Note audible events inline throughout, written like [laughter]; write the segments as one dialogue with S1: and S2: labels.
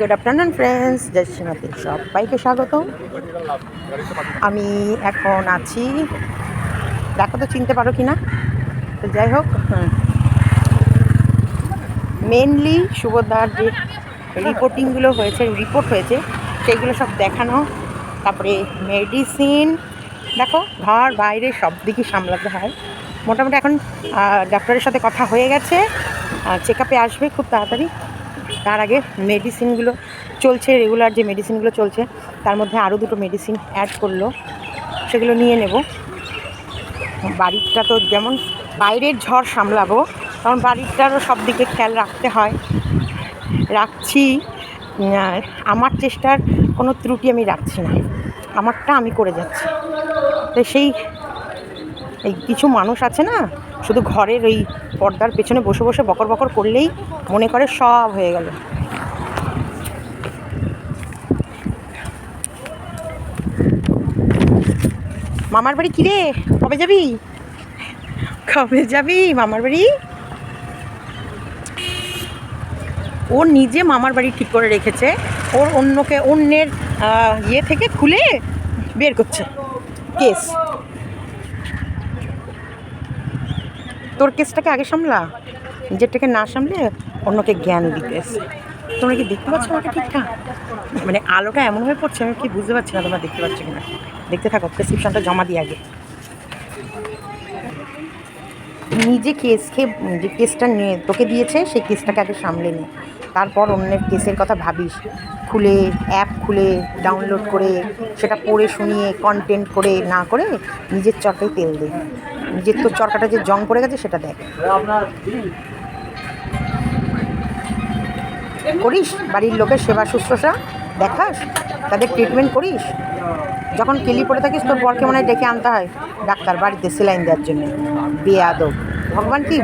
S1: Good afternoon friends জয়সীমাতে সবাইকে স্বাগত আমি এখন আছি। দেখো তো, চিনতে পারো কি না তো যাই হোক মেনলি সুভদ্রার যে রিপোর্টিংগুলো হয়েছে রিপোর্ট হয়েছে, সেইগুলো সব দেখানো। তারপরে মেডিসিন দেখো, ঘর, বাইরে সব দিকই সামলাতে হয়। মোটামুটি এখন ডাক্তারের সাথে কথা হয়ে গেছে। চেক আপে আসবে খুব তাড়াতাড়ি। তার আগে মেডিসিনগুলো চলছে রেগুলার যে মেডিসিনগুলো চলছে, তার মধ্যে আরও দুটো মেডিসিন অ্যাড করল। সেগুলো নিয়ে নেব। বাড়িটা তো যেমন বাইরের ঝড় সামলাবো, তখন বাড়িটারও সব দিকে খেয়াল রাখতে হয়। রাখছি আমার চেষ্টার কোনো ত্রুটি আমি রাখছি না। আমারটা আমি করে যাচ্ছি। তো সেই, এই কিছু মানুষ আছে না শুধু ঘরের ওই পর্দার পেছনে বসে বসে বকর বকর করলেই মনে করে সব হয়ে গেল। মামার বাড়ি কিরে? কবে যাবি? কবে যাবি মামার বাড়ি? ও নিজে মামার বাড়ি ঠিক করে রেখেছে। ওর অন্যকে, অন্যের ইয়ে থেকে খুলে বের করছে। কেস। তোর কেসটাকে আগে সামলা। নিজেরটাকে না সামলে অন্যকে জ্ঞান দিতে এসে তোমরা কি দেখতে পাচ্ছ আমাকে ঠিকঠাক? মানে আলোটা এমনভাবে পড়ছে, আমি কি বুঝতে পারছি না তোমরা দেখতে পাচ্ছ কিনা? দেখতে থাকো প্রেসক্রিপশনটা জমা দিই আগে। নিজে কেস খেয়ে যে কেসটা নিয়ে তোকে দিয়েছে, সেই কেসটাকে আগে সামলে নে। তারপর অন্যের কেসের কথা ভাবিস। খুলে অ্যাপ খুলে ডাউনলোড করে, সেটা পড়ে, শুনিয়ে কন্টেন্ট করে, না করে নিজের চরকায় তেল দে। নিজের তোর চরকাটা যে জং পড়ে গেছে, সেটা দেখ। করিস? বাড়ির লোকের সেবা শুশ্রূষা দেখাস? তাদের ট্রিটমেন্ট করিস? যখন কেলি পড়ে থাকিস, তোর বরকে মনে হয় ডেকে আনতে হয় ডাক্তার বাড়িতে সেলাইন দেওয়ার জন্য। বিয়ে আদব ভগবান কি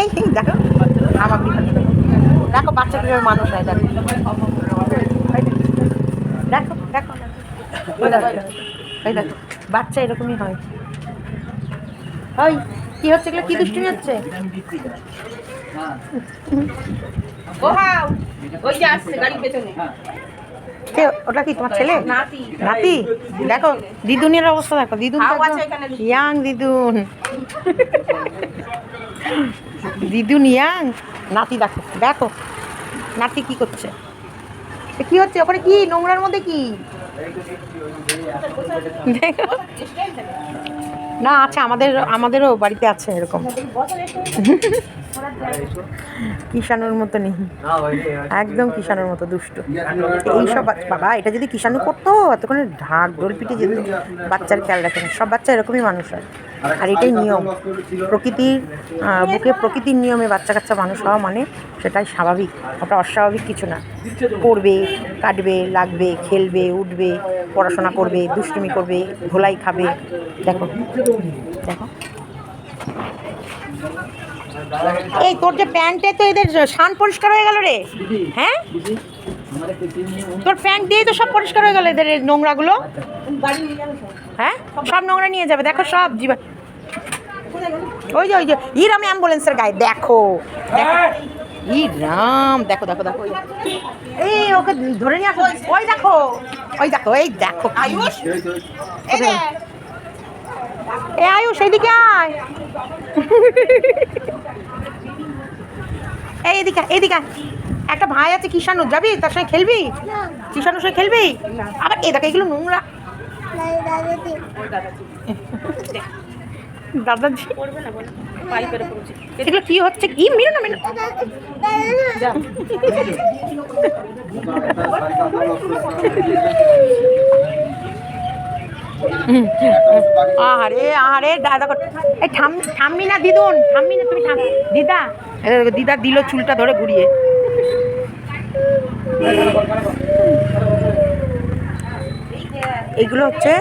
S1: এই দেখো। আমার দেখো বাচ্চা মানুষ হয়, দেখো। দেখো দেখো। এই দেখো বাচ্চা এরকমই হয়। ওই কি হচ্ছে এগুলো? কি দুষ্টুমি হচ্ছে?
S2: ও ওই যে আসছে গাড়ির পেছনে।
S1: কে ওটা কি তোমার ছেলে?
S2: নাতি।
S1: দেখো দিদুনের অবস্থা দেখো। দিদুন ইয়াং দিদুন। দিদুন ইয়াং। নাতি দেখো দেখো। নাতি কি করছে? কি হচ্ছে? ওখানে কি? নোংরার মধ্যে কি? না আছে আমাদের আমাদেরও বাড়িতে আছে এরকম। কিষানুর মতো নেই। একদম কিষানুর মতো, দুষ্ট। এইসব বাবা, এটা যদি কিষানু করতো, এতক্ষণে ঢাক ডোল পিটে যেত। বাচ্চার খেয়াল রাখে না। সব বাচ্চা এরকমই মানুষ হয়। আর এটাই নিয়ম। প্রকৃতির বুকে প্রকৃতির নিয়মে বাচ্চা কাচ্চা মানুষ হওয়া মানে সেটাই স্বাভাবিক। ওটা অস্বাভাবিক কিছু না। পড়বে কাটবে, লাগবে, খেলবে, উঠবে, পড়াশোনা করবে, দুষ্টুমি করবে ধোলাই খাবে। দেখো। দেখো। এই তোর যে প্যান্টে তো এদের শান পরিষ্কার হয়ে গেল রে। হ্যাঁ? তোর প্যান্ট দিয়েই তো সব পরিষ্কার হয়ে গেল এদের নোংরাগুলো।
S2: গাড়ি নিয়ে যাবে সব।
S1: হ্যাঁ? সব নোংরা নিয়ে যাবে। দেখো সব জীবন ওই যে ওই যে ই রাম অ্যাম্বুলেন্সের গায়ে। দেখো। দেখো। ই রাম দেখো দেখো দেখো। এই ওকে ধরে নিয়ে আসো। ওই দেখো। ওই দেখো এই দেখো।
S2: আয়ুষ?
S1: এ আয়ুষ এইদিকে আয়। এই এদিকে এদিকে একটা ভাই আছে কিষানু যাবি? তার সঙ্গে খেলবি? কিষানুর সঙ্গে খেলবি? আবার এ দেখো এগুলো নোংরা। দাদাজি। এগুলো কি হচ্ছে? কি? মিনো না মিনো
S2: যা। [laughs]
S1: আহারে আহারে দাদা এই থাম, থামবি না, দিদুন, থামবি না, তুমি থাম। দিদা দিদা দিল চুলটা ধরে ঘুরিয়ে। এইগুলো হচ্ছে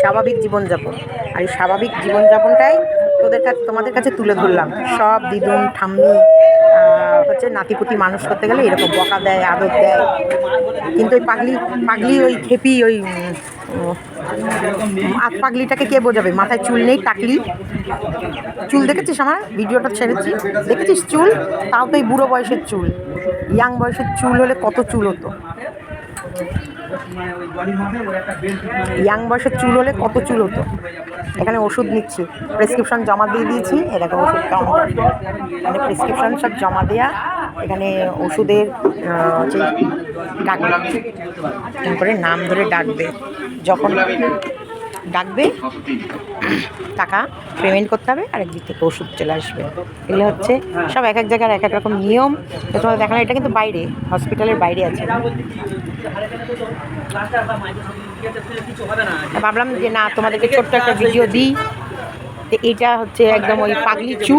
S1: স্বাভাবিক জীবনযাপন। আর এই স্বাভাবিক জীবনযাপনটাই তোদের কাছে, তোমাদের কাছে তুলে ধরলাম। সব দিদুন, ঠাম্মি হচ্ছে নাতিপুতি মানুষ করতে গেলে এরকম বকা দেয়, আদর দেয়। কিন্তু ওই পাগলি পাগলি ওই খেপি, ওই হাত পাগলিটাকে কে বোঝাবে? মাথায় চুল নেই, টাকলি। চুল দেখেছিস আমার? ভিডিওটা ছেড়েছি। দেখেছিস চুল? তাও তো এই বুড়ো বয়সের চুল। ইয়াং বয়সের চুল হলে কত চুল হতো? ইয়াং বয়সের চুল হলে কত চুল হতো? এখানে ওষুধ নিচ্ছি। প্রেসক্রিপশন জমা দিয়ে দিয়েছি। এরকম ওষুধ কাউন্টার মানে প্রেসক্রিপশন সব জমা দেওয়া এখানে ওষুধের হচ্ছে ডাকবে। তারপরে নাম ধরে ডাকবে। যখন ডাকবে টাকা পেমেন্ট করতে হবে, আর একদিক থেকে ওষুধ চলে আসবে। এগুলো হচ্ছে সব এক এক জায়গার এক এক রকম নিয়ম। তো তোমাদের দেখানো এটা কিন্তু বাইরে হসপিটালের বাইরে আছে। ভাবলাম যে না, তোমাদেরকে ছোট্ট একটা ভিডিও দিই। তো এটা হচ্ছে একদম ওই পাগলি চু।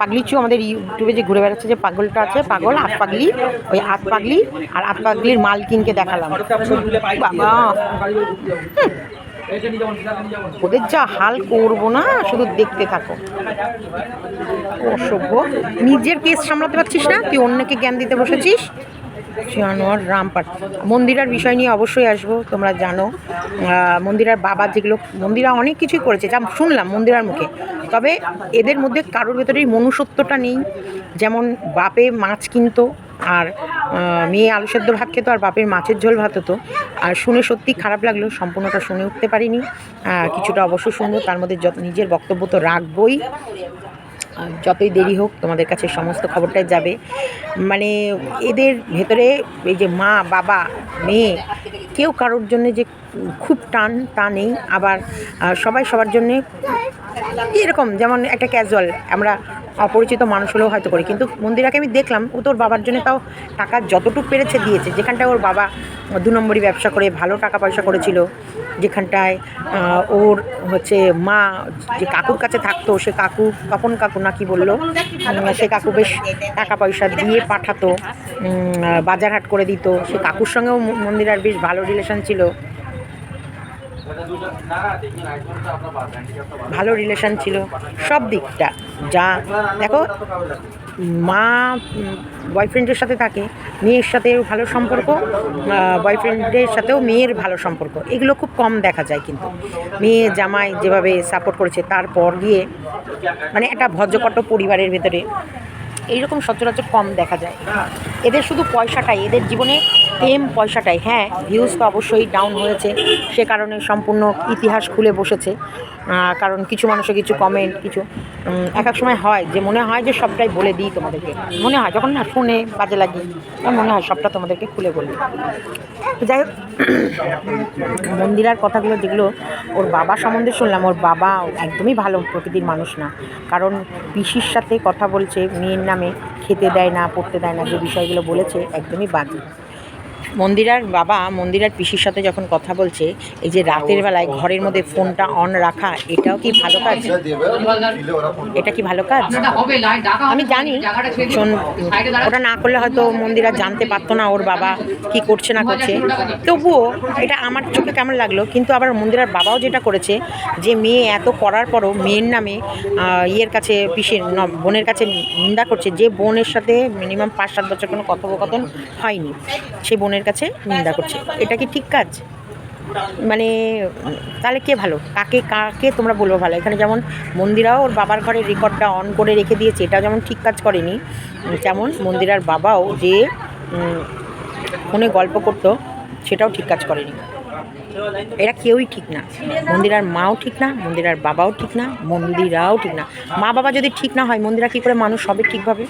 S1: পাগলি চু আমাদের ইউটিউবে যে ঘুরে বেড়াচ্ছে যে পাগলটা আছে, পাগল, আত পাগলি, ওই আত পাগলি, আর আত পাগলির মালকিনকে দেখালাম। বাবা। ওদের যা হাল করব না, শুধু দেখতে থাকো। অসভ্য। নিজের কেস সামলাতে পারছিস না, তুই অন্যকে জ্ঞান দিতে বসেছিস? জানোয়ার রামপাট মন্দিরার বিষয় নিয়ে অবশ্যই আসব, তোমরা জানো। মন্দিরার বাবা যেগুলো, মন্দিরা অনেক কিছুই করেছে, যা শুনলাম মন্দিরার মুখে। তবে এদের মধ্যে কারোর ভেতরেই মনুষ্যত্বটা নেই। যেমন বাপে মাছ কিনতো আর মেয়ে আলু সেদ্ধ ভাত খেতো আর বাপের মাছের ঝোল ভাত হতো। আর শুনে সত্যি খারাপ লাগল, সম্পূর্ণটা শুনে উঠতে পারিনি। কিছুটা অবশ্য শুনব, তার মধ্যে যত নিজের বক্তব্য তো রাখবই। যতই দেরি হোক, তোমাদের কাছে সমস্ত খবরটাই যাবে। মানে এদের ভেতরে এই যে মা, বাবা, মেয়ে, কেউ কারোর জন্য যে খুব টান, তা নেই। আবার সবাই সবার জন্যে এরকম, যেমন একটা ক্যাজুয়াল আমরা অপরিচিত মানুষ হলেও হয়তো করি। কিন্তু মন্দিরাকে আমি দেখলাম, ও তোর বাবার জন্য তাও টাকা যতটুকু পেরেছে দিয়েছে। যেখানটায় ওর বাবা দু নম্বরই ব্যবসা করে, ভালো টাকা পয়সা করেছিল, যেখানটায় ওর হচ্ছে মা যে কাকুর কাছে থাকতো, সে কাকু, তপন কাকু না কি বলল সে কাকু বেশ টাকা পয়সা দিয়ে পাঠাতো বাজার হাট করে দিত। সে কাকুর সঙ্গেও মন্দিরার বেশ ভালো রিলেশন ছিল। ভালো রিলেশন ছিল। সব দিকটা। যা, দেখো, মা বয়ফ্রেন্ডের সাথে থাকে, মেয়ের সাথে ভালো সম্পর্ক বয়ফ্রেন্ডের সাথেও মেয়ের ভালো সম্পর্ক, এগুলো খুব কম দেখা যায় কিন্তু। মেয়ে, জামাই যেভাবে সাপোর্ট করেছে, তারপর গিয়ে মানে একটা ভদ্রকট পরিবারের ভেতরে, এইরকম সচরাচর কম দেখা যায়। এদের শুধু পয়সাটাই, এদের জীবনে প্রেম পয়সাটাই হ্যাঁ ভিউজ তো অবশ্যই ডাউন হয়েছে। সে কারণে সম্পূর্ণ ইতিহাস খুলে বসেছে। কারণ কিছু মানুষের কিছু কমেন্ট কিছু এক এক সময় হয় যে, মনে হয় যে সবটাই বলে দিই তোমাদেরকে। মনে হয়, যখন না শুনে বাজে লাগে মনে হয় সবটা তোমাদেরকে খুলে বলি। যাই হোক, মন্দিরার কথাগুলো যেগুলো, ওর বাবা সম্বন্ধে শুনলাম, ওর বাবা একদমই ভালো প্রকৃতির মানুষ না। কারণ পিসির সাথে কথা বলছে, মেয়ের নামে খেতে দেয় না, পড়তে দেয় না, যে বিষয়গুলো বলেছে, একদমই বাজে। মন্দিরার বাবা মন্দিরার পিসির সাথে যখন কথা বলছে, এই যে রাতের বেলায় ঘরের মধ্যে ফোনটা অন রাখা, এটাও কি ভালো কাজ? এটা কি ভালো কাজ? আমি জানি ওটা না করলে হয়তো মন্দিরা জানতে পারতো না ওর বাবা কি করছে না করছে। তবুও এটা আমার চোখে কেমন লাগল, কিন্তু আবার মন্দিরার বাবাও যেটা করেছে, যে মেয়ে এত করার পরও মেয়ের নামে ইয়ের কাছে, পিসির বোনের কাছে নিন্দা করছে, যে বোনের সাথে মিনিমাম পাঁচ সাত বছর কোনো কথোপকথন হয়নি, সে বোনের কাছে নিন্দা করছে। এটা কি ঠিক কাজ? মানে তাহলে কে ভালো? কাকে কাকে তোমরা বলব ভালো? এখানে যেমন মন্দিরাও ওর বাবার ঘরে রেকর্ডটা অন করে রেখে দিয়েছে এটা যেমন ঠিক কাজ করেনি। তেমন মন্দিরার বাবাও যে ফোনে গল্প করতো, সেটাও ঠিক কাজ করেনি। এরা কেউই ঠিক না। মন্দিরার মাও ঠিক না, মন্দিরার বাবাও ঠিক না, মন্দিরাও ঠিক না। মা বাবা যদি ঠিক না হয়, মন্দিরা কী করে মানুষ হবে ঠিকভাবে?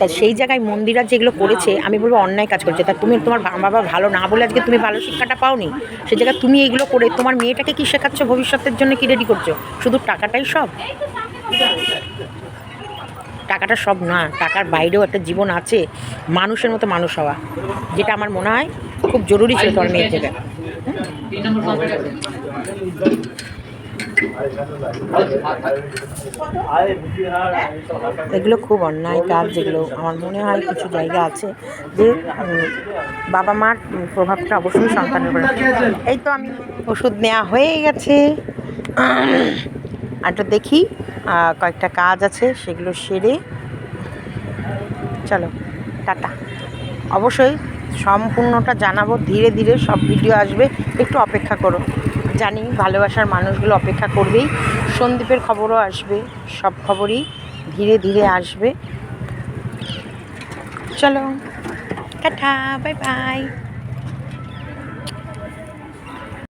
S1: তা সেই জায়গায় মন্দিরা যেগুলো করেছে, আমি বলব অন্যায় কাজ করেছে। তা তুমি তোমার বাবা ভালো না বলে আজকে তুমি ভালো শিক্ষাটা পাওনি? সেই জায়গায় তুমি এগুলো করে তোমার মেয়েটাকে কি শেখাচ্ছ ভবিষ্যতের জন্য কি রেডি করছ? শুধু টাকাটাই সব? টাকাটা সব না, টাকার বাইরেও একটা জীবন আছে, মানুষের মতো মানুষ হওয়া। যেটা আমার মনে হয় খুব জরুরি ছিল তোমার মেয়ের জায়গায়। এগুলো খুব অন্যায় কাজ, যেগুলো আমার মনে হয় কিছু জায়গা আছে যে বাবা মার প্রভাবটা অবশ্যই সন্তানের উপরে এই তো আমি ওষুধ নেওয়া হয়ে গেছে। আর দেখি কয়েকটা কাজ আছে, সেগুলো সেরে চলো, টাটা। অবশ্যই সম্পূর্ণটা জানাব, ধীরে ধীরে সব ভিডিও আসবে, একটু অপেক্ষা করো। জানি, ভালোবাসার মানুষগুলো অপেক্ষা করবেই। সন্দীপের খবরও আসবে, সব খবরই ধীরে ধীরে আসবে। চলো, টাটা বাই বাই